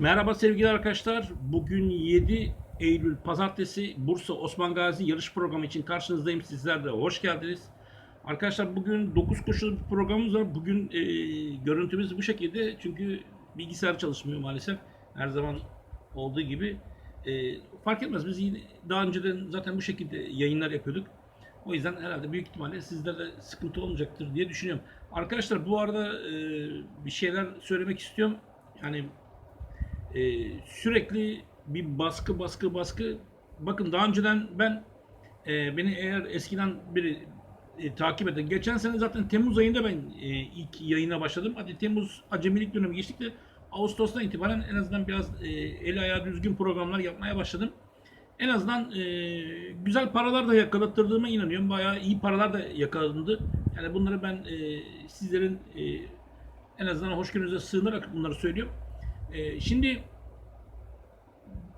Merhaba sevgili arkadaşlar. Bugün 7 Eylül Pazartesi Bursa Osman Gazi yarış programı için karşınızdayım. Sizler de hoş geldiniz. Arkadaşlar bugün 9 koşulu bir programımız var. Bugün e, görüntümüz bu şekilde. Çünkü bilgisayar çalışmıyor maalesef. Her zaman olduğu gibi. E, fark etmez. Biz yine daha önceden zaten bu şekilde yayınlar yapıyorduk. O yüzden herhalde büyük ihtimalle sizlerde sıkıntı olmayacaktır diye düşünüyorum. Arkadaşlar bu arada e, bir şeyler söylemek istiyorum. Yani e, sürekli bir baskı baskı baskı. Bakın daha önceden ben e, beni eğer eskiden biri e, takip eden geçen sene zaten Temmuz ayında ben e, ilk yayına başladım. Hadi Temmuz acemilik dönemi geçtik de Ağustos'tan itibaren en azından biraz e, el ayağı düzgün programlar yapmaya başladım. En azından e, güzel paralar da yakalattırdığıma inanıyorum. Bayağı iyi paralar da yakalandı. Yani bunları ben e, sizlerin e, en azından hoşgörünüze sığınarak bunları söylüyorum. E, şimdi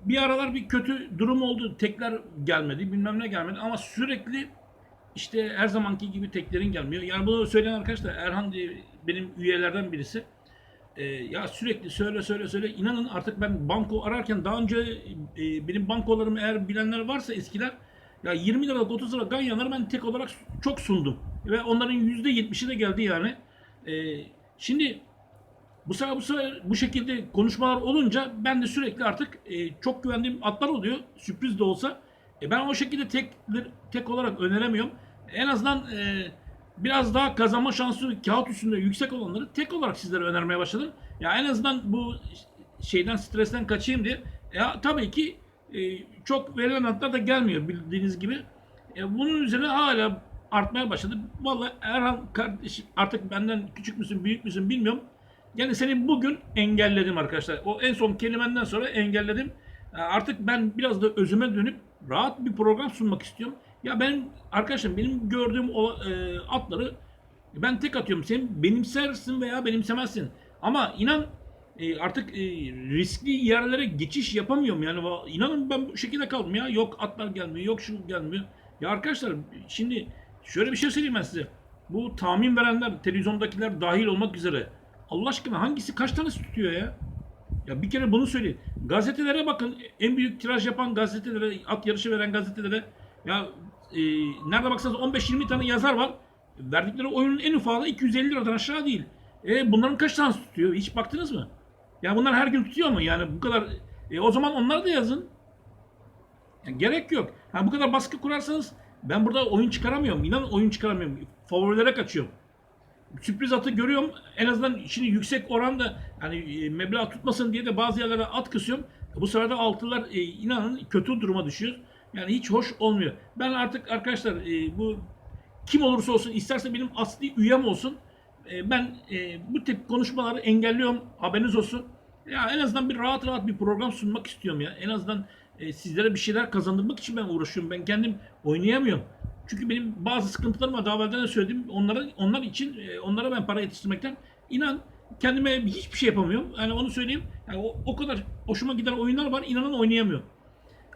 bir aralar bir kötü durum oldu. Tekler gelmedi, bilmem ne gelmedi ama sürekli işte her zamanki gibi teklerin gelmiyor. Yani bunu söyleyen arkadaş da Erhan diye benim üyelerden birisi. E, ya sürekli söyle söyle söyle. İnanın artık ben banko ararken daha önce e, benim bankolarımı eğer bilenler varsa eskiler ya 20 liralık 30 liralık ganyanları ben tek olarak çok sundum. Ve onların %70'i de geldi yani. E, şimdi bu sefer bu sefer bu şekilde konuşmalar olunca ben de sürekli artık e, çok güvendiğim atlar oluyor. Sürpriz de olsa. E, ben o şekilde tek tek olarak öneremiyorum. En azından e, biraz daha kazanma şansı kağıt üstünde yüksek olanları tek olarak sizlere önermeye başladım. Ya en azından bu şeyden stresten kaçayım diye. Ya tabii ki e, çok verilen atlar da gelmiyor bildiğiniz gibi. E, bunun üzerine hala artmaya başladı. Vallahi Erhan kardeş artık benden küçük müsün büyük müsün bilmiyorum. Yani seni bugün engelledim arkadaşlar. O en son kelimenden sonra engelledim. E, Artık ben biraz da özüme dönüp rahat bir program sunmak istiyorum. Ya ben arkadaşım benim gördüğüm o e, atları ben tek atıyorum. Sen benimsersin veya benimsemezsin. Ama inan e, artık e, riskli yerlere geçiş yapamıyorum. Yani inanın ben bu şekilde kaldım ya. Yok atlar gelmiyor, yok şu gelmiyor. Ya arkadaşlar şimdi şöyle bir şey söyleyeyim ben size. Bu tahmin verenler, televizyondakiler dahil olmak üzere. Allah aşkına hangisi kaç tanesi tutuyor ya? Ya bir kere bunu söyleyin. Gazetelere bakın. En büyük tiraj yapan gazetelere, at yarışı veren gazetelere ya e, nerede baksanız 15-20 tane yazar var. Verdikleri oyunun en ufağı da 250 liradan aşağı değil. E bunların kaç tanesi tutuyor? Hiç baktınız mı? Ya bunlar her gün tutuyor mu? Yani bu kadar e, o zaman onlar da yazın. Ya gerek yok. Ha bu kadar baskı kurarsanız ben burada oyun çıkaramıyorum. İnan oyun çıkaramıyorum. Favorilere kaçıyorum sürpriz atı görüyorum. En azından şimdi yüksek oranda hani meblağ tutmasın diye de bazı yerlere at kısıyorum. Bu sefer de altılar e, inanın kötü duruma düşüyor. Yani hiç hoş olmuyor. Ben artık arkadaşlar e, bu kim olursa olsun isterse benim asli üyem olsun. Ben bu tip konuşmaları engelliyorum. Haberiniz olsun. Ya en azından bir rahat rahat bir program sunmak istiyorum ya. En azından sizlere bir şeyler kazandırmak için ben uğraşıyorum. Ben kendim oynayamıyorum. Çünkü benim bazı sıkıntılarım var. Daha evvelden de söyledim. Onlara, onlar için, e, onlara ben para yetiştirmekten inan kendime hiçbir şey yapamıyorum. Yani onu söyleyeyim. Yani o, o kadar hoşuma giden oyunlar var. İnanın oynayamıyorum.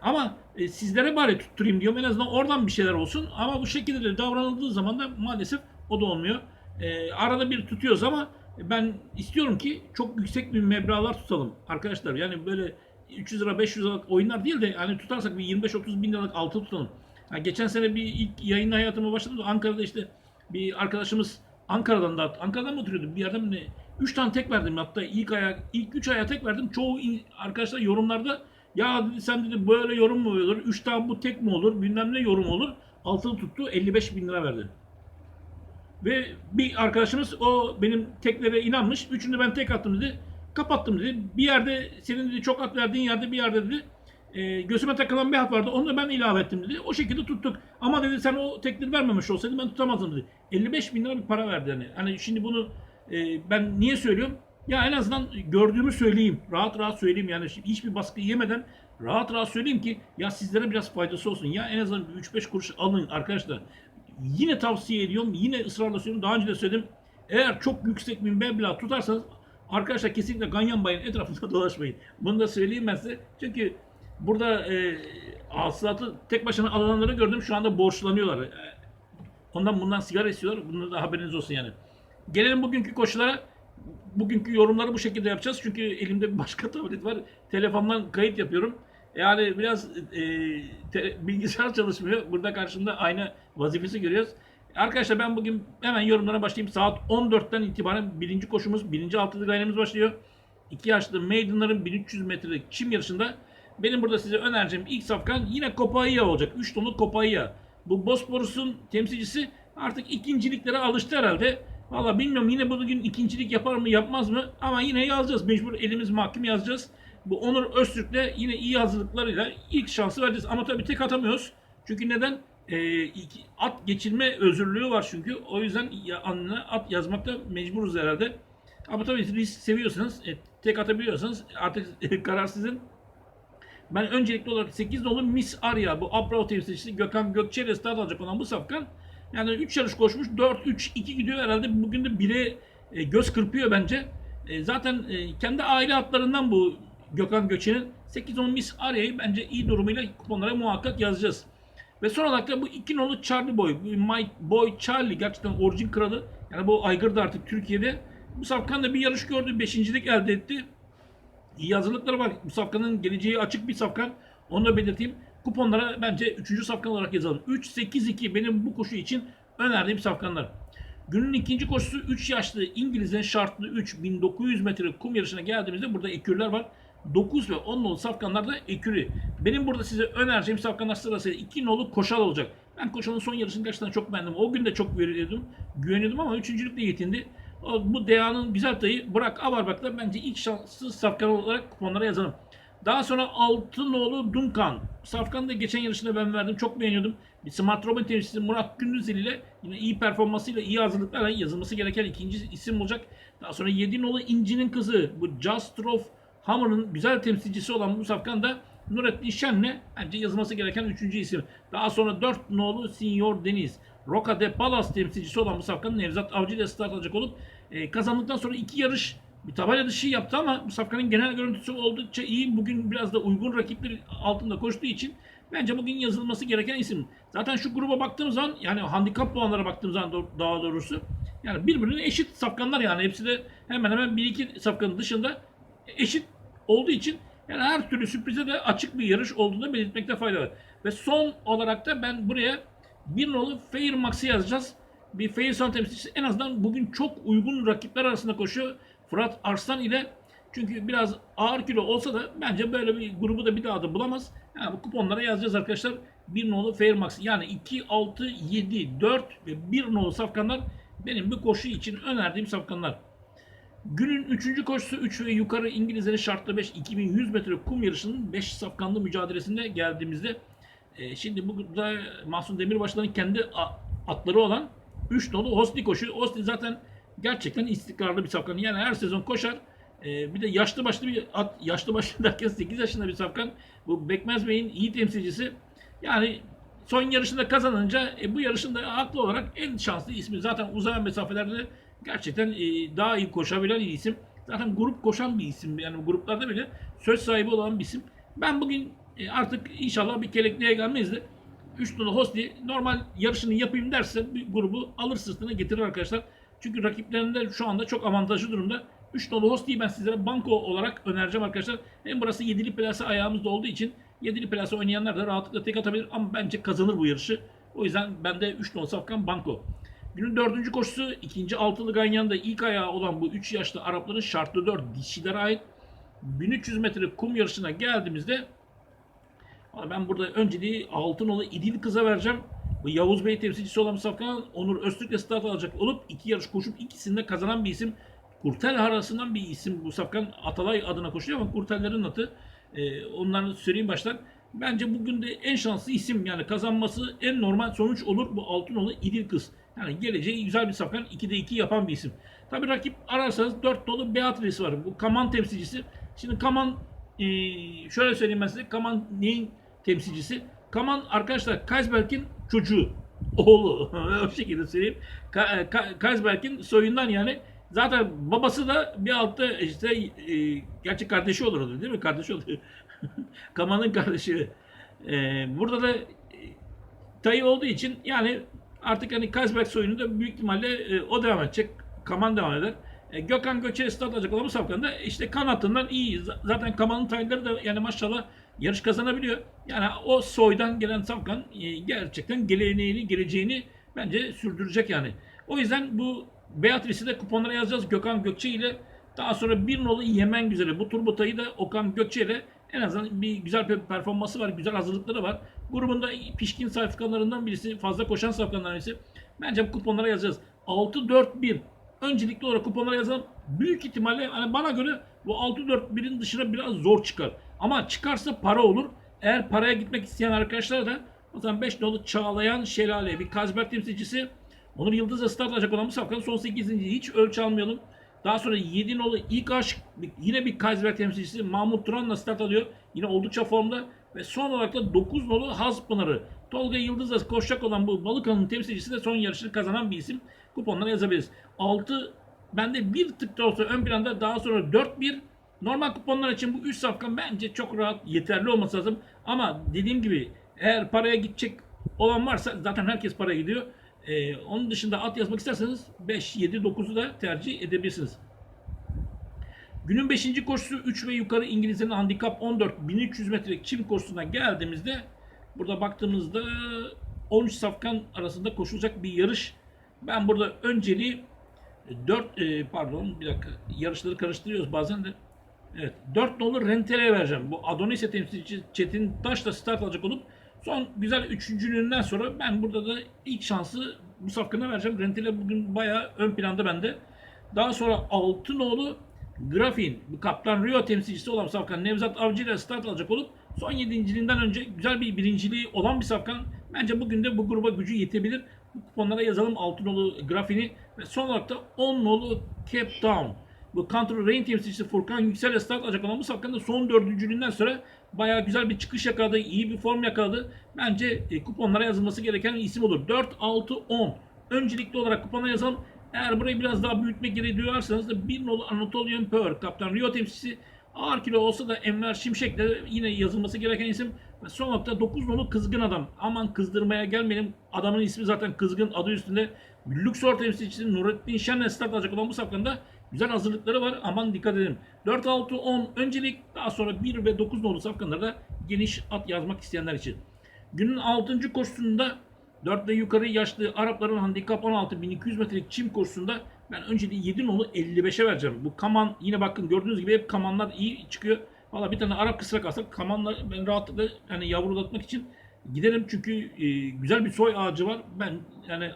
Ama e, sizlere bari tutturayım diyorum. En azından oradan bir şeyler olsun. Ama bu şekilde de davranıldığı zaman da maalesef o da olmuyor. E, arada bir tutuyoruz ama ben istiyorum ki çok yüksek bir meblağlar tutalım. Arkadaşlar yani böyle 300 lira 500 liralık oyunlar değil de hani tutarsak bir 25-30 bin liralık altı tutalım. Ha, geçen sene bir ilk yayın hayatıma başladım da Ankara'da işte bir arkadaşımız Ankara'dan da Ankara'dan mı oturuyordu bir yerden mi? 3 tane tek verdim hatta ilk aya ilk 3 aya tek verdim. Çoğu arkadaşlar yorumlarda ya dedi sen dedi böyle yorum mu olur? 3 tane bu tek mi olur? Bilmem ne yorum olur. Altılı tuttu 55 bin lira verdi. Ve bir arkadaşımız o benim teklere inanmış. Üçünü ben tek attım dedi. Kapattım dedi. Bir yerde senin dedi çok at verdiğin yerde bir yerde dedi e, gözüme takılan bir hat vardı. Onu da ben ilave ettim dedi. O şekilde tuttuk. Ama dedi sen o tekleri vermemiş olsaydın ben tutamazdım dedi. 55 bin lira bir para verdi yani. Hani şimdi bunu e, ben niye söylüyorum? Ya en azından gördüğümü söyleyeyim. Rahat rahat söyleyeyim yani hiçbir baskı yemeden rahat rahat söyleyeyim ki ya sizlere biraz faydası olsun. Ya en azından 3-5 kuruş alın arkadaşlar. Yine tavsiye ediyorum. Yine ısrarla söylüyorum. Daha önce de söyledim. Eğer çok yüksek bir meblağ tutarsanız arkadaşlar kesinlikle Ganyan Bay'ın etrafında dolaşmayın. Bunu da söyleyeyim ben size. Çünkü burada e, hasılatı tek başına alanları gördüm. Şu anda borçlanıyorlar. E, Ondan bundan sigara istiyorlar. Bunun da haberiniz olsun yani. Gelelim bugünkü koşulara. Bugünkü yorumları bu şekilde yapacağız. Çünkü elimde bir başka tablet var. Telefondan kayıt yapıyorum. Yani biraz e, te- bilgisayar çalışmıyor. Burada karşımda aynı vazifesi görüyoruz. Arkadaşlar ben bugün hemen yorumlara başlayayım. Saat 14'ten itibaren birinci koşumuz, birinci altılı gayremiz başlıyor. İki yaşlı maidenların 1300 metrelik çim yarışında benim burada size önereceğim ilk safkan yine Copaiya olacak. 3 tonluk Copaiya. Bu Bosporus'un temsilcisi artık ikinciliklere alıştı herhalde. Valla bilmiyorum yine bugün ikincilik yapar mı yapmaz mı ama yine yazacağız. Mecbur elimiz mahkum yazacağız. Bu Onur Öztürk'le yine iyi hazırlıklarıyla ilk şansı vereceğiz. Ama tabii tek atamıyoruz. Çünkü neden? İki- at geçirme özürlüğü var çünkü. O yüzden anına at yazmakta mecburuz herhalde. Ama tabii risk seviyorsanız, e, tek atabiliyorsanız artık karar sizin. Ben öncelikli olarak 8 dolu Miss Arya bu Abrao temsilcisi Gökhan Gökçe ile start alacak olan bu safkan. Yani 3 yarış koşmuş 4-3-2 gidiyor herhalde bugün de 1'e e, göz kırpıyor bence. E, zaten e, kendi aile atlarından bu Gökhan Gökçe'nin 8-10 Miss Arya'yı bence iyi durumuyla kuponlara muhakkak yazacağız. Ve son olarak da bu iki nolu Charlie Boy, My Boy Charlie gerçekten orijin kralı. Yani bu aygırdı artık Türkiye'de. Bu safkan da bir yarış gördü, beşincilik elde etti. İyi hazırlıkları var. Bu safkanın geleceği açık bir safkan. Onu da belirteyim. Kuponlara bence 3. safkan olarak yazalım. 3-8-2 benim bu koşu için önerdiğim safkanlar. Günün ikinci koşusu 3 yaşlı İngiliz'in şartlı 3 1900 metre kum yarışına geldiğimizde burada ekürler var. 9 ve 10 nolu safkanlar da ekürü. Benim burada size önereceğim safkanlar sırasıyla 2 nolu koşal olacak. Ben koşanın son yarışını gerçekten çok beğendim. O gün de çok veriyordum, güveniyordum ama üçüncülükle yetindi. Bu Dea'nın güzel dayı Burak Avarbak'la bence ilk şanslı safkan olarak kuponlara yazalım. Daha sonra Altınoğlu Duncan. Safkan'ı da geçen yarışında ben verdim. Çok beğeniyordum. Bir Smart Robin temsilcisi Murat Gündüzeli ile yine iyi performansıyla, iyi hazırlıklarla yazılması gereken ikinci isim olacak. Daha sonra Yedinoğlu İnci'nin kızı. Bu Jastrof Hammer'ın güzel temsilcisi olan bu safkan da Nurettin Şen'le bence yazılması gereken üçüncü isim. Daha sonra 4 nolu Senior Deniz. Roca de Palas temsilcisi olan bu safkanın Nevzat Avcı ile start alacak olup e, kazandıktan sonra iki yarış bir tabela dışı yaptı ama bu safkanın genel görüntüsü oldukça iyi. Bugün biraz da uygun rakipler altında koştuğu için bence bugün yazılması gereken isim. Zaten şu gruba baktığım zaman yani handikap puanlara baktığım zaman daha doğrusu yani birbirine eşit safkanlar yani hepsi de hemen hemen bir iki safkanın dışında eşit olduğu için yani her türlü sürprize de açık bir yarış olduğunu belirtmekte fayda var. Ve son olarak da ben buraya bir nolu Fair Max'i yazacağız. Bir Son temsilcisi en azından bugün çok uygun rakipler arasında koşuyor. Fırat Arslan ile çünkü biraz ağır kilo olsa da bence böyle bir grubu da bir daha da bulamaz. Yani bu kuponlara yazacağız arkadaşlar. Bir nolu Fair Max yani 2, 6, 7, 4 ve 1 nolu safkanlar benim bu koşu için önerdiğim safkanlar. Günün 3. koşusu 3 ve yukarı İngilizlerin şartlı 5 2100 metre kum yarışının 5 safkanlı mücadelesinde geldiğimizde e, şimdi burada Mahsun Demirbaşı'nın kendi atları olan 3 nolu Hosni koşuyor. Hosni zaten gerçekten istikrarlı bir safkan. Yani her sezon koşar. E, bir de yaşlı başlı bir at, yaşlı başlı derken 8 yaşında bir safkan. Bu Bekmez Bey'in iyi temsilcisi. Yani son yarışında kazanınca e, bu yarışın da haklı olarak en şanslı ismi. Zaten uzayan mesafelerde gerçekten e, daha iyi koşabilen bir isim. Zaten grup koşan bir isim. Yani gruplarda bile söz sahibi olan bir isim. Ben bugün e, artık inşallah bir kelekliğe gelmeyiz de 3 nolu Hosni normal yarışını yapayım derse bir grubu alır sırtına getirir arkadaşlar. Çünkü rakiplerinde şu anda çok avantajlı durumda. 3 nolu Hosni'yi ben sizlere banko olarak önereceğim arkadaşlar. Hem burası 7'li plase ayağımızda olduğu için 7'li plase oynayanlar da rahatlıkla tek atabilir ama bence kazanır bu yarışı. O yüzden bende 3 nolu safkan banko. Günün dördüncü koşusu ikinci altılı ganyanında ilk ayağı olan bu 3 yaşlı Arapların şartlı 4 dişilere ait 1300 metre kum yarışına geldiğimizde ben burada önceliği Altınol'u İdil Kız'a vereceğim. Bu Yavuz Bey temsilcisi olan Safkan Onur Öztürk'le start alacak olup iki yarış koşup ikisinde kazanan bir isim. Kurtel arasından bir isim bu Safkan Atalay adına koşuyor ama Kurtellerin atı. Ee, onları söyleyeyim baştan. Bence bugün de en şanslı isim yani kazanması en normal sonuç olur bu Altınol'u İdil Kız. Yani geleceği güzel bir Safkan 2'de 2 yapan bir isim. Tabii rakip ararsanız 4 dolu Beatrice var. Bu Kaman temsilcisi. Şimdi Kaman ee, şöyle söyleyeyim ben size. Kaman neyin temsilcisi? Kaman arkadaşlar Kaysberg'in çocuğu. Oğlu. o şekilde söyleyeyim. Ka- e, Ka- Kaysberg'in soyundan yani. Zaten babası da bir altta işte e, gerçi kardeşi olur onun, değil mi? Kardeşi oluyor. Kaman'ın kardeşi. E, burada da e, Tayı olduğu için yani artık hani Kaysberg soyunu da büyük ihtimalle e, o devam edecek. Kaman devam eder. E, Gökhan Göçer'i start alacak olan bu safkanda işte kanatından iyi. Zaten Kamal'ın tayları da yani maşallah yarış kazanabiliyor. Yani o soydan gelen safkan e, gerçekten geleneğini, geleceğini bence sürdürecek yani. O yüzden bu Beatrice'i de kuponlara yazacağız Gökhan Gökçe ile. Daha sonra bir nolu Yemen Güzeli. Bu turbotayı da Okan Gökçe ile en azından bir güzel bir performansı var, güzel hazırlıkları var. Grubunda pişkin safkanlarından birisi, fazla koşan safkanlardan birisi. Bence bu kuponlara yazacağız. 6-4-1. Öncelikli olarak kuponlara yazalım. Büyük ihtimalle hani bana göre bu 6-4-1'in dışına biraz zor çıkar. Ama çıkarsa para olur. Eğer paraya gitmek isteyen arkadaşlar da o zaman 5 nolu Çağlayan Şelale bir Kazberk temsilcisi. Onur Yıldız'la start alacak olan bu safkanın son 8. hiç ölçü almayalım. Daha sonra 7 nolu ilk aşk yine bir Kazberk temsilcisi Mahmut Turan'la start alıyor. Yine oldukça formda. Ve son olarak da 9 nolu Hazpınar'ı. Tolga Yıldız'la koşacak olan bu Balıkan'ın temsilcisi de son yarışını kazanan bir isim. Kuponlara yazabiliriz. 6 bende bir tık da olsa ön planda daha sonra 4-1 Normal kuponlar için bu 3 safkan bence çok rahat yeterli olması lazım. Ama dediğim gibi eğer paraya gidecek olan varsa zaten herkes paraya gidiyor. Ee, onun dışında at yazmak isterseniz 5, 7, 9'u da tercih edebilirsiniz. Günün 5. koşusu 3 ve yukarı İngilizlerin handikap 14 1300 metrelik çim koşusuna geldiğimizde burada baktığımızda 13 safkan arasında koşulacak bir yarış. Ben burada önceliği 4 pardon bir dakika yarışları karıştırıyoruz bazen de. Evet 4 nolu Rentere'ye vereceğim. Bu Adonis'e temsilcisi Çetin Taş'la start alacak olup son güzel üçüncülüğünden sonra ben burada da ilk şansı bu safkana vereceğim. Rentele bugün bayağı ön planda bende. Daha sonra Altınoğlu Grafin, bu Kaptan Rio temsilcisi olan safkan Nevzat Avcı ile start alacak olup son yedinciliğinden önce güzel bir birinciliği olan bir safkan. Bence bugün de bu gruba gücü yetebilir. Bu kuponlara yazalım Altınoğlu Grafin'i ve son olarak da 10 nolu Cape Town. Bu Country Rain temsilcisi Furkan Yüksel start alacak olan bu safkan da son dördüncülüğünden sonra bayağı güzel bir çıkış yakaladı, iyi bir form yakaladı. Bence e, kuponlara yazılması gereken isim olur. 4, 6, 10. Öncelikli olarak kupona yazalım. Eğer burayı biraz daha büyütmek gereği duyarsanız da bir nolu Anatolian Pearl, Kaptan Rio temsilcisi ağır kilo olsa da Enver Şimşek de yine yazılması gereken isim. Ve son nokta 9 nolu Kızgın Adam. Aman kızdırmaya gelmeyelim. Adamın ismi zaten Kızgın adı üstünde. Luxor temsilcisi Nurettin alacak olan bu safkanda güzel hazırlıkları var. Aman dikkat edin. 4, 6, 10 öncelik daha sonra 1 ve 9 nolu safkanlarda geniş at yazmak isteyenler için. Günün 6. koşusunda 4 ve yukarı yaşlı Arapların handikap 16 1200 metrelik çim koşusunda ben önceliği 7 nolu 55'e vereceğim. Bu kaman yine bakın gördüğünüz gibi hep kamanlar iyi çıkıyor. Valla bir tane Arap kısrak alsak kamanlar ben rahatlıkla yani yavrulatmak için giderim çünkü e, güzel bir soy ağacı var. Ben yani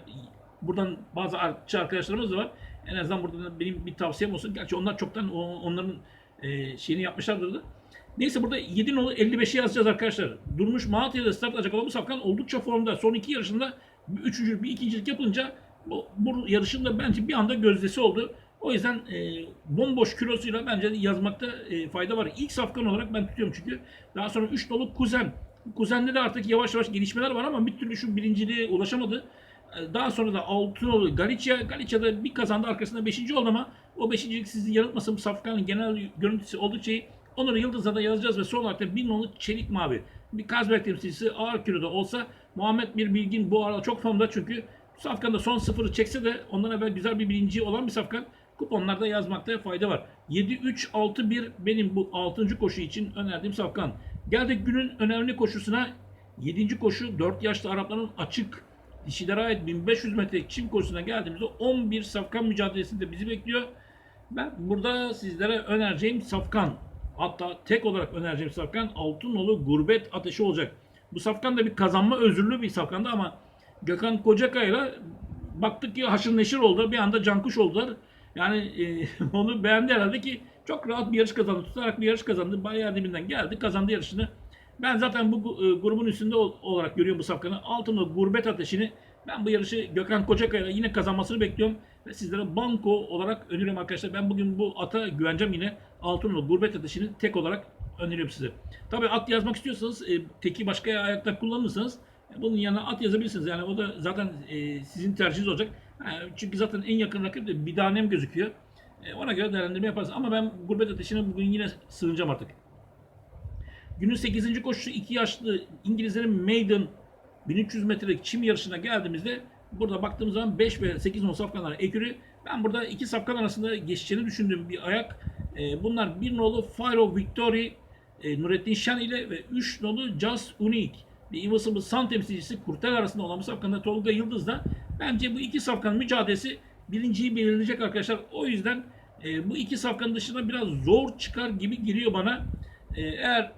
buradan bazı artçı arkadaşlarımız da var. En azından burada da benim bir tavsiyem olsun. Gerçi onlar çoktan onların e, şeyini yapmışlardır da. Neyse burada 7 nolu 55'i yazacağız arkadaşlar. Durmuş Malatya'da start alacak olan bu safkan oldukça formda. Son iki yarışında bir üçüncü, bir ikincilik yapınca bu, bu yarışın da bence bir anda gözdesi oldu. O yüzden e, bomboş kilosuyla bence yazmakta e, fayda var. İlk safkan olarak ben tutuyorum çünkü. Daha sonra 3 nolu Kuzen. Kuzen'de de artık yavaş yavaş gelişmeler var ama bir türlü şu birinciliğe ulaşamadı. E, Daha sonra da Altınoğlu Galicia. Galicia'da bir kazandı arkasında 5. oldu ama o 5. sizi yanıltmasın safkanın genel görüntüsü oldukça iyi. Onları Yıldız'a da yazacağız ve son olarak da bir nolu Çelik Mavi. Bir Kazberk temsilcisi ağır kiloda olsa Muhammed Bir Bilgin bu arada çok formda çünkü safkanda son sıfırı çekse de ondan evvel güzel bir birinci olan bir safkan. Kuponlarda yazmakta fayda var. 7-3-6-1 benim bu 6. koşu için önerdiğim safkan. Geldik günün önemli koşusuna. 7. koşu 4 yaşlı Arapların açık dişilere ait 1500 metrelik çim koşusuna geldiğimizde 11 safkan mücadelesinde bizi bekliyor. Ben burada sizlere önereceğim safkan hatta tek olarak önereceğim safkan Altınolu Gurbet Ateşi olacak. Bu safkan da bir kazanma özürlü bir safkandı ama Gökhan Kocakay'la baktık ki haşır neşir oldu. Bir anda cankuş oldular. Yani e, onu beğendi herhalde ki çok rahat bir yarış kazandı. Tutarak bir yarış kazandı. Bayağı dibinden geldi. Kazandı yarışını. Ben zaten bu e, grubun üstünde ol- olarak görüyorum bu safkanı. Altınolu Gurbet Ateşi'ni ben bu yarışı Gökhan Kocakay'la yine kazanmasını bekliyorum. Ve sizlere banko olarak öneriyorum arkadaşlar. Ben bugün bu ata güveneceğim yine. Altınolu Gurbet Ateşi'ni tek olarak öneriyorum size. Tabii at yazmak istiyorsanız e, teki başka ayakta kullanırsanız e, bunun yanına at yazabilirsiniz. Yani o da zaten e, sizin tercihiniz olacak. Ha, çünkü zaten en yakın rakip de Bidanem gözüküyor. E, ona göre değerlendirme yaparız. Ama ben Gurbet Ateşi'ne bugün yine sığınacağım artık. Günün 8. koşusu 2 yaşlı İngilizlerin Maiden 1300 metrelik çim yarışına geldiğimizde burada baktığımız zaman 5 ve 8 nol safkanlar ekürü Ben burada iki safkan arasında geçeceğini düşündüğüm bir ayak. E, bunlar bir nolu Fire of Victory e, Nurettin Şen ile ve 3 nolu Just Unique bir Invisible Sun temsilcisi Kurtel arasında olan bu safkanda Tolga Yıldız da bence bu iki safkan mücadelesi birinciyi belirleyecek arkadaşlar. O yüzden e, bu iki safkanın dışında biraz zor çıkar gibi geliyor bana. E, eğer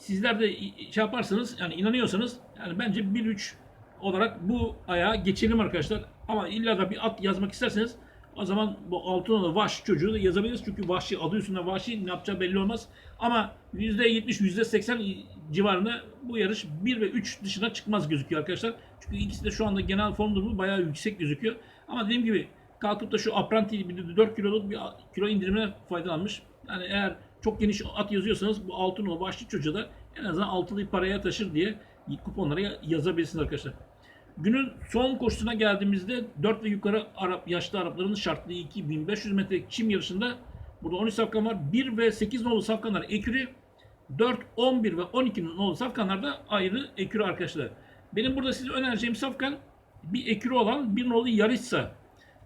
sizler de şey yaparsanız yani inanıyorsanız yani bence 1-3 olarak bu ayağa geçelim arkadaşlar. Ama illa da bir at yazmak isterseniz o zaman bu Altınoğlu Vahşi çocuğu da yazabiliriz. Çünkü Vahşi adı üstünde Vahşi ne yapacağı belli olmaz. Ama %70, %80 civarında bu yarış 1 ve 3 dışına çıkmaz gözüküyor arkadaşlar. Çünkü ikisi de şu anda genel form durumu bayağı yüksek gözüküyor. Ama dediğim gibi kalkıp da şu Apprenti bir 4 kiloluk bir kilo indirimine faydalanmış. Yani eğer çok geniş at yazıyorsanız bu Altınoğlu Vahşi çocuğu da en azından altılı paraya taşır diye kuponlara yazabilirsiniz arkadaşlar. Günün son koşusuna geldiğimizde 4 ve yukarı Arap yaşlı Arapların şartlı 2500 metre çim yarışında burada 13 safkan var. 1 ve 8 nolu safkanlar ekürü. 4, 11 ve 12 nolu safkanlar da ayrı ekürü arkadaşlar. Benim burada size önereceğim safkan bir ekürü olan bir nolu Yarissa.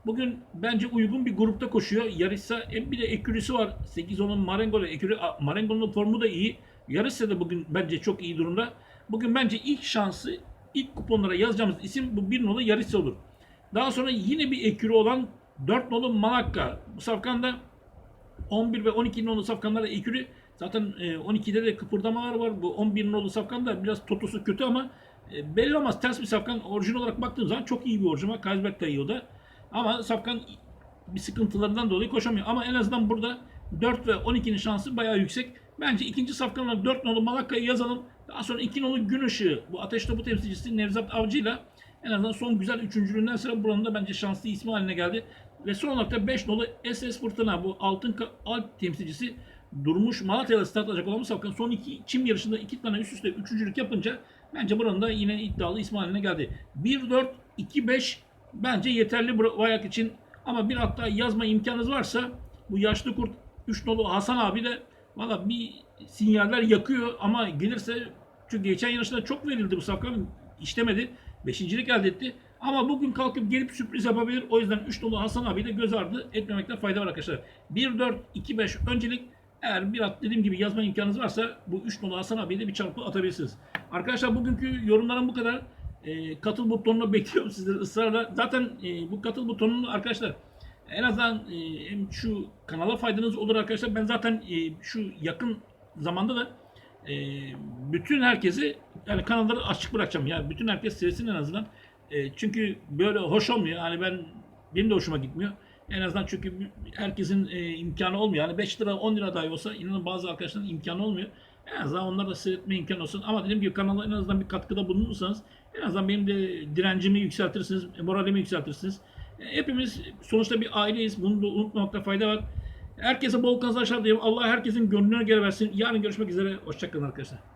Bugün bence uygun bir grupta koşuyor. Yarissa hem bir de ekürüsü var. 8-10'un Marengo ile ekürü. Marengo'nun formu da iyi. Yarissa da bugün bence çok iyi durumda. Bugün bence ilk şansı ilk kuponlara yazacağımız isim bu bir nolu Yarissa olur. Daha sonra yine bir ekürü olan 4 nolu Malakka. Bu safkanda 11 ve 12 nolu safkanlarda ekürü. Zaten 12'de de kıpırdamalar var. Bu 11 nolu safkanda biraz totosu kötü ama e, belli olmaz. Ters bir safkan orijin olarak baktığım zaman çok iyi bir orijin var. Kaysberg kayıyor da. Ama safkan bir sıkıntılarından dolayı koşamıyor. Ama en azından burada 4 ve 12'nin şansı bayağı yüksek. Bence ikinci safkan olarak 4 nolu Malakka'yı yazalım. Daha sonra 2 nolu Gün Işığı. Bu ateş topu temsilcisi Nevzat Avcı'yla en azından son güzel üçüncülüğünden sonra buranın da bence şanslı ismi haline geldi. Ve son olarak da 5 nolu SS Fırtına. Bu altın alp temsilcisi Durmuş Malatya'da start alacak olan bu safkan son iki çim yarışında iki tane üst üste üçüncülük yapınca bence buranın da yine iddialı ismi haline geldi. 1-4-2-5 bence yeterli bu ayak için. Ama bir hatta yazma imkanınız varsa bu yaşlı kurt 3 nolu Hasan abi de valla bir sinyaller yakıyor ama gelirse çünkü geçen yarışında çok verildi bu safkan işlemedi. Beşincilik elde etti. Ama bugün kalkıp gelip sürpriz yapabilir. O yüzden 3 dolu Hasan abi de göz ardı etmemekte fayda var arkadaşlar. 1-4-2-5 öncelik eğer bir at dediğim gibi yazma imkanınız varsa bu 3 dolu Hasan abiye de bir çarpı atabilirsiniz. Arkadaşlar bugünkü yorumlarım bu kadar. E, katıl butonunu bekliyorum sizleri ısrarla. Zaten e, bu katıl butonunu arkadaşlar en azından e, hem şu kanala faydanız olur arkadaşlar. Ben zaten e, şu yakın zamanda da e, bütün herkesi yani kanalları açık bırakacağım. Yani bütün herkes seyretsin en azından. E, çünkü böyle hoş olmuyor. Yani ben benim de hoşuma gitmiyor. En azından çünkü herkesin e, imkanı olmuyor. Yani 5 lira 10 lira dahi olsa inanın bazı arkadaşların imkanı olmuyor. En azından onlar da seyretme imkanı olsun. Ama dediğim gibi kanala en azından bir katkıda bulunursanız en azından benim de direncimi yükseltirsiniz, moralimi yükseltirsiniz. E, hepimiz sonuçta bir aileyiz. Bunu da unutmamakta fayda var. Herkese bol kazançlar diliyorum. Allah herkesin gönlüne göre versin. Yarın görüşmek üzere. Hoşçakalın arkadaşlar.